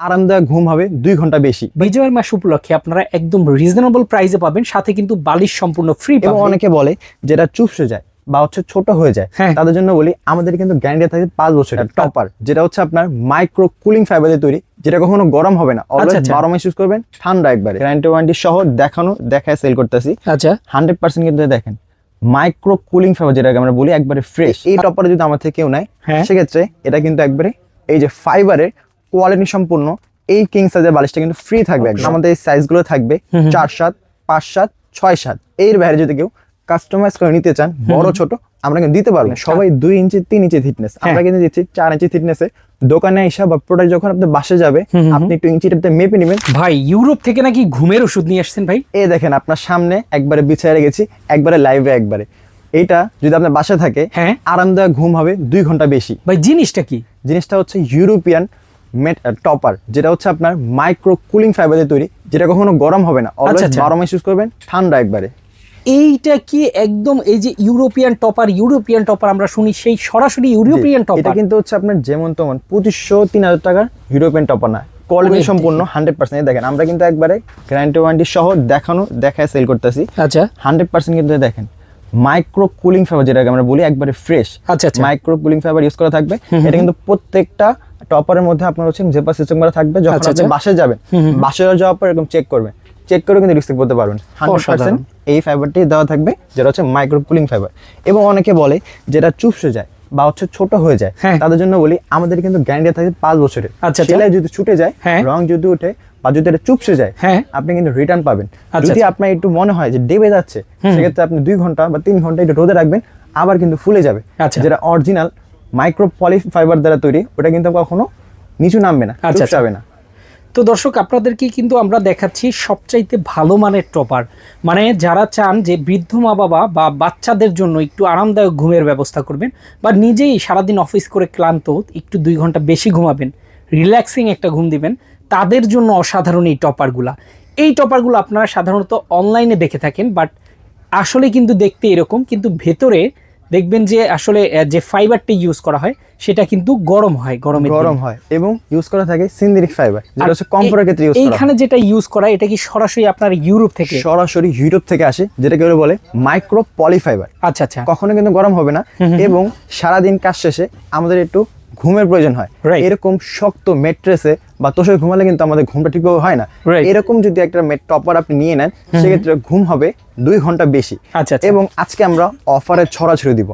আরামদায়ক ঘুম হবে দুই ঘণ্টা বেশি। বিজয়ের মাস উপলক্ষে আপনারা একদম রিজনেবল প্রাইসে পাবেন সাথে কিন্তু বালিশ সম্পূর্ণ ফ্রি এবং অনেকে বলে যেটা চুপসে যায় বা হচ্ছে ছোট হয়ে যায় হ্যাঁ। তাদের জন্য বলি আমাদের কিন্তু গ্যারান্টি থাকে পাঁচ বছরের টপার যেটা হচ্ছে আপনার মাইক্রো কুলিং ফাইবারে তৈরি যেটা কখনো গরম হবে না। অলওয়েজ আচ্ছা। বারো মাস ইউজ করবেন ঠান্ডা একবারে। গ্যারান্টি ওয়ারেন্টি সহ দেখানো দেখায় সেল করতেছি। আচ্ছা। হান্ড্রেড পার্সেন্ট কিন্তু দেখেন মাইক্রো কুলিং ফাইবার যেটাকে আমরা বলি একবারে ফ্রেশ এই টপারে যদি আমার থেকে কেউ নেয় হ্যাঁ। সেক্ষেত্রে এটা কিন্তু একবারে এই যে ফাইবারের কোয়ালিটি সম্পূর্ণ এই কিং সাইজের বালিশটা কিন্তু ফ্রি থাকবে আমাদের এই সাইজগুলো থাকবে চার সাত পাঁচ সাত ছয় সাত। এর বাইরে যদি কেউ কাস্টমাইজ করে নিতে চান বড় ছোট আমরা কিন্তু দিতে পারব সবাই দুই ইঞ্চি তিন ইঞ্চি থিকনেস আমরা কিন্তু দিচ্ছি চার ইঞ্চি থিকনেসে দোকানে এসে বা প্রোডাক্ট যখন আপনার বাসে যাবে আপনি একটু ইঞ্চি টেপতে মেপে নেবেন। ভাই ইউরোপ থেকে নাকি ঘুমের ওষুধ নিয়ে আসছেন ভাই? এই দেখেন আপনার সামনে একবারে বিছায় রেখেছি একবারে লাইভে একবারে। এইটা যদি আপনার বাসায় থাকে হ্যাঁ। আরামদায়ক ঘুম হবে দুই ঘণ্টা বেশি। ভাই জিনিসটা কি? জিনিসটা হচ্ছে ইউরোপিয়ান টপার যেটা হচ্ছে আপনার মাইক্রো কুলিং ফাইবারে তৈরি যেটা কখনো গরম হবে না। অলওয়েজ আচ্ছা। বারো মাস ইউজ করবেন ঠান্ডা একবারে। এইটা কি একদম এই যে ইউরোপিয়ান টপার ইউরোপিয়ান টপার আমরা শুনি সেই সরাসরি ইউরোপিয়ান এটা কিন্তু হচ্ছে আপনার যেমন তেমন পঁচিশশো তিন হাজার টাকার ইউরোপিয়ান টপার না। কোয়ালিটি সম্পূর্ণ হান্ড্রেড পার্সেন্ট দেখেন আমরা কিন্তু একবারে গ্যারান্টি ওয়ারেন্টি সহ দেখানো দেখায় সেল করতেছি। আচ্ছা। হান্ড্রেড পার্সেন্ট কিন্তু দেখেন মাইক্রো কুলিং ফাইবার যেটাকে আমরা বলি একবারে ফ্রেশ আচ্ছা, আচ্ছা। মাইক্রো কুলিং ফাইবার ইউজ করা থাকবে। এটা কিন্তু প্রত্যেকটা টপারের মধ্যে আপনার হচ্ছে জেপার সিস্টেম করা থাকবে যখন আচ্ছা, আপনি আচ্ছা। বাসে যাবেন বাসে যাওয়ার পর এরকম চেক করবেন চেক করে কিন্তু রিসিভ করতে পারবেন হান্ড্রেড পার্সেন্ট এই ফাইবারটি দেওয়া থাকবে যেটা হচ্ছে মাইক্রো কুলিং ফাইবার এবং অনেকে বলে যেটা চুপসে যায় বা হচ্ছে ছোট হয়ে যায় হ্যাঁ। তাদের জন্য বলি আমাদের কিন্তু গ্যারান্টি থাকে পাঁচ বছরের আচ্ছা, আচ্ছা। সেলাই যদি ছুটে যায় হ্যাঁ। রং যদি উঠে বা যদি এটা চুপসে যায় হ্যাঁ। আপনি কিন্তু রিটার্ন পাবেন যদি। আপনার একটু মনে হয় যে ডেবে যাচ্ছে সেক্ষেত্রে আপনি দুই ঘণ্টা বা তিন ঘণ্টা একটু রোদে রাখবেন আবার কিন্তু ফুলে যাবে। যেটা অরিজিনাল মাইক্রো পলি ফাইবার দ্বারা তৈরি ওটা কিন্তু কখনো নিচু নামবে না আচ্ছা, আচ্ছা। যাবে না। তো দর্শক আপনাদেরকে কিন্তু আমরা দেখাচ্ছি সবচাইতে ভালো মানের টপার। মানে যারা চান যে বৃদ্ধ মা বাবা বা বাচ্চাদের জন্য একটু আরামদায়ক ঘুমের ব্যবস্থা করবেন বা নিজেই সারাদিন অফিস করে ক্লান্ত একটু দুই ঘণ্টা বেশি ঘুমাবেন রিল্যাক্সিং একটা ঘুম দিবেন তাদের জন্য অসাধারণ এই টপারগুলা। এই টপারগুলো আপনারা সাধারণত অনলাইনে দেখে থাকেন বাট আসলে কিন্তু দেখতে এরকম কিন্তু ভেতরে দেখবেন যে আসলে যে ফাইবারটি ইউজ করা হয় সেটা কিন্তু গরম হয় গরমে গরম হয় এবং ইউজ করা থাকে সিন্থেটিক ফাইবার যেটা হচ্ছে কম্পিউটার ক্ষেত্রে ইউজ করা হয়। এইখানে যেটা ইউজ করা এটা কি সরাসরি আপনার ইউরোপ থেকে? সরাসরি ইউরোপ থেকে আসে যেটাকে ওরা বলে মাইক্রো পলিফাইবার আচ্ছা আচ্ছা। কখনো কিন্তু গরম হবে না এবং সারা দিন কাজ শেষে আমাদের একটু ঘুমের প্রয়োজন হয়। এরকম শক্ত মেট্রেসে বা তোষে ঘুমালে কিন্তু আমাদের ঘুমটা ঠিকভাবে হয় না। এরকম যদি একটা টপার আপনি নিয়ে নেন সেক্ষেত্রে ঘুম হবে দুই ঘণ্টা বেশি। আচ্ছা আচ্ছা। এবং আজকে আমরা অফারে ছড়াছড়ি দিব।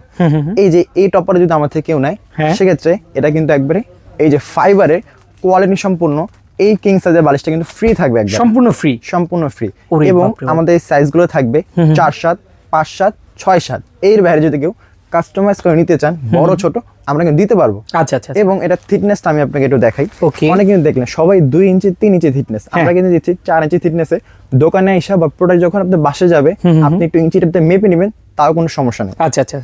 এই যে এই টপারে যদি আমার থেকে কেউ নেয় হ্যাঁ। সেক্ষেত্রে এটা কিন্তু একবারে এই যে ফাইবারের কোয়ালিটি সম্পূর্ণ এই কিং সাইজের বালিশটা কিন্তু ফ্রি থাকবে একবার সম্পূর্ণ ফ্রি সম্পূর্ণ ফ্রি এবং আমাদের এই সাইজগুলো থাকবে চার সাত পাঁচ সাত ছয় সাত। এর বাইরে যদি কেউ কাস্টমাইজ করে নিতে চান বড় ছোট আমরা কিন্তু দিতে পারব। আচ্ছা আচ্ছা এবং এটা থিকনেসটা আমি আপনাকে একটু দেখাই. অনেক কিন্তু দেখলেন সবাই দুই ইঞ্চি তিন ইঞ্চি থিকনেস আমরা হ্যাঁ। কিন্তু দিচ্ছি চার ইঞ্চি থিকনেসে দোকানে এসে বা প্রোডাক্ট যখন আপনি বাসে যাবে আপনি একটু ইঞ্চি টেপতে মেপে নেবেন তাও কোনো সমস্যা নেই। আচ্ছা আচ্ছা।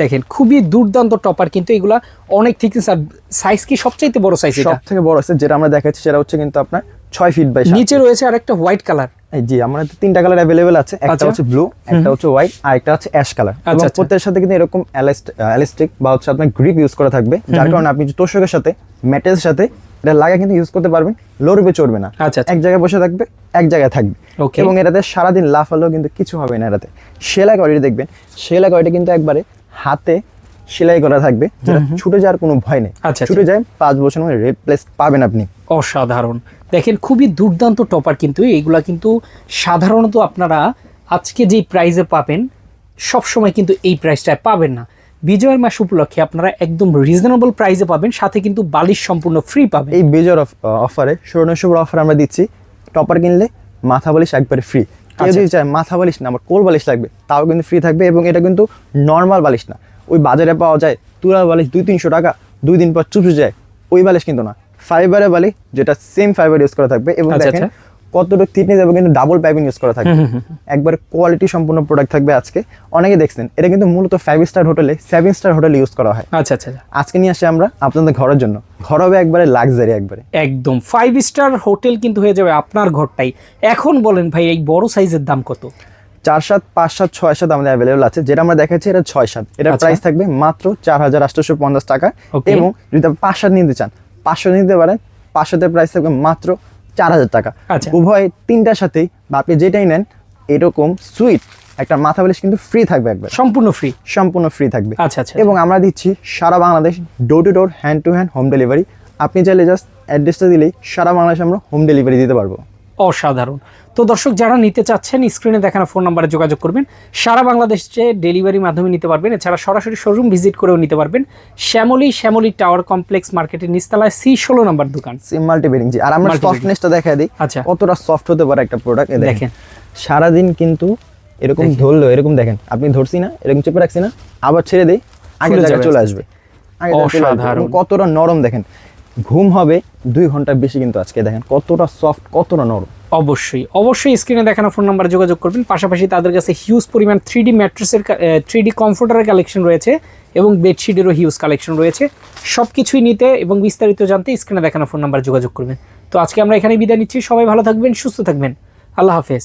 দেখেন খুবই দুর্দান্ত টপার কিন্তু এগুলা অনেক ঠিক আর সাইজ কি সবচাইতে বড় সাইজ এটা? সব থেকে বড় আছে যেটা আমরা দেখাচ্ছি সেটা হচ্ছে কিন্তু আপনার ছয় ফিট বাই নিচে রয়েছে আরেকটা হোয়াইট কালার জি আমাদের তো তিনটা কালার অ্যাভেলেবেল আছে। একটা আচ্ছা। হচ্ছে ব্লু একটা হচ্ছে হোয়াইট আর একটা হচ্ছে অ্যাশ কালার এবং আচ্ছা, আচ্ছা। প্রত্যেকের সাথে কিন্তু এরকম এলাস্টিক বা হচ্ছে আপনার গ্রিপ ইউজ করা থাকবে। যার কারণে আপনি তোষকের সাথে মেটেলের সাথে এটা লাগা কিন্তু ইউজ করতে পারবেন। লড়বে চড়বে না। আচ্ছা, আচ্ছা। এক জায়গায় বসে থাকবে এক জায়গায় থাকবে. এবং এটাতে সারাদিন লাফালেও কিন্তু কিছু হবে না এটাতে। সেলাই কোয়ালিটি দেখবেন সেলাই কোয়ালিটি কিন্তু একবারে হাতে সেলাই করা থাকবে ছুটে যাওয়ার কোনো ভয় নেই। আচ্ছা, ছুটে যায় পাঁচ বছর মধ্যে রিপ্লেস পাবেন আপনি। অসাধারণ। দেখেন খুবই দুর্দান্ত টপার কিন্তু এইগুলা কিন্তু সাধারণত আপনারা আজকে যেই প্রাইজে পাবেন সব সময় কিন্তু এই প্রাইসটায় পাবেন না। বিজয়ের মাস উপলক্ষে আপনারা একদম রিজনেবল প্রাইসে পাবেন সাথে কিন্তু বালিশ সম্পূর্ণ ফ্রি পাবেন। এই বেজর অফারে সুবর্ণশুভর অফার আমরা দিচ্ছি। টপার কিনলে মাথা বালিশ একবারে ফ্রি কেউ আচ্ছা। যদি চায় মাথা বালিশ না আমার কোল বালিশ লাগবে তাও কিন্তু ফ্রি থাকবে এবং এটা কিন্তু নর্মাল বালিশ না। ওই বাজারে পাওয়া যায় তুলা বালিশ দুই তিনশো টাকা দুই দিন পর চুপসে যায়। ওই বালিশ কিন্তু না ফাইবারের বালিশ যেটা সেম ফাইবার ইউজ করা থাকবে এবং আচ্ছা, দেখেন আচ্ছা। কতটুকু থিকনেস এবং কিন্তু ডাবল পাইপিং ইউজ করা থাকবে। একবার কোয়ালিটি সম্পূর্ণ প্রোডাক্ট থাকবে আজকে। অনেকে দেখছেন এটা কিন্তু মূলত ফাইভ স্টার হোটেলে সেভেন স্টার হোটেলে ইউজ করা হয়। আচ্ছা আচ্ছা আচ্ছা। আজকে নিয়ে আসি আমরা আপনাদের ঘরের জন্য। ঘর হবে একবারে লাক্সারি একবারে। একদম। ফাইভ স্টার হোটেল কিন্তু হয়ে যাবে আপনার ঘরটাই। এখন বলেন ভাই এই বড় সাইজের দাম কত? চার সাত পাঁচ সাত ছয় সাত আমাদের অ্যাভেলেবল আছে। যেটা আমরা দেখাচ্ছি এটা ছয় সাত এটা আচ্ছা। প্রাইস থাকবে মাত্র চার হাজার আটশোশো পঞ্চাশ টাকা। এবং যদি আপনি পাঁচ সাত নিতে চান পাঁচশো নিতে পারেন পাঁচশোতে প্রাইস থাকবে মাত্র চার হাজার টাকা। আচ্ছা। উভয় তিনটার সাথেই বা আপনি যেটাই নেন এরকম সুইট একটা মাথা বালিশ কিন্তু ফ্রি থাকবে একবার। সম্পূর্ণ ফ্রি সম্পূর্ণ ফ্রি থাকবে। আচ্ছা আচ্ছা। এবং আমরা দিচ্ছি সারা Bangladesh door to door hand to hand home delivery আপনি চাইলে জাস্ট অ্যাড্রেসটা দিলেই সারা বাংলাদেশে আমরা হোম ডেলিভারি দিতে পারব। অসাধারণ। তো দর্শক যারা নিতে চাচ্ছেন স্ক্রিনে দেখানো ফোন নাম্বারে যোগাযোগ করবেন। সারা বাংলাদেশে ডেলিভারির মাধ্যমে নিতে পারবেন। এছাড়া সরাসরি শোরুম ভিজিট করেও নিতে পারবেন। শ্যামলী শ্যামলী টাওয়ার কমপ্লেক্স মার্কেটের নিচতলায় সি ষোলো নম্বর দোকান। সিম মাল্টিবেরিং জি আর আমরা সফটনেসটা দেখা দিই। আচ্ছা। কতটা সফট হতে পারে একটা প্রোডাক্ট দেখেন। সারাদিন কিন্তু এরকম ধরলো এরকম দেখেন। আপনি ধরছি না এরকম চেপে রাখছি না আবার ছেড়ে দিই আগে জায়গায় চলে আসবে। আগে জায়গায় চলে আসবে। অসাধারণ। কতটা নরম দেখেন। ঘুম হবে দুই ঘণ্টা বেশি কিন্তু আজকে। দেখেন কতটা সফট কতটা নরম। অবশ্যই অবশ্যই স্ক্রিনে দেখানো ফোন নাম্বারে যোগাযোগ করবেন। পাশাপাশি তাদের কাছে হিউজ পরিমাণ থ্রি ডি ম্যাট্রেসের থ্রি ডি কমফোর্টারের কালেকশন রয়েছে এবং বেডশিটেরও হিউজ কালেকশন রয়েছে। সব কিছুই নিতে এবং বিস্তারিত জানতে স্ক্রিনে দেখানো ফোন নাম্বারে যোগাযোগ করবেন। তো আজকে আমরা এখানে বিদায় নিচ্ছি। সবাই ভালো থাকবেন, সুস্থ থাকবেন। আল্লাহ হাফেজ।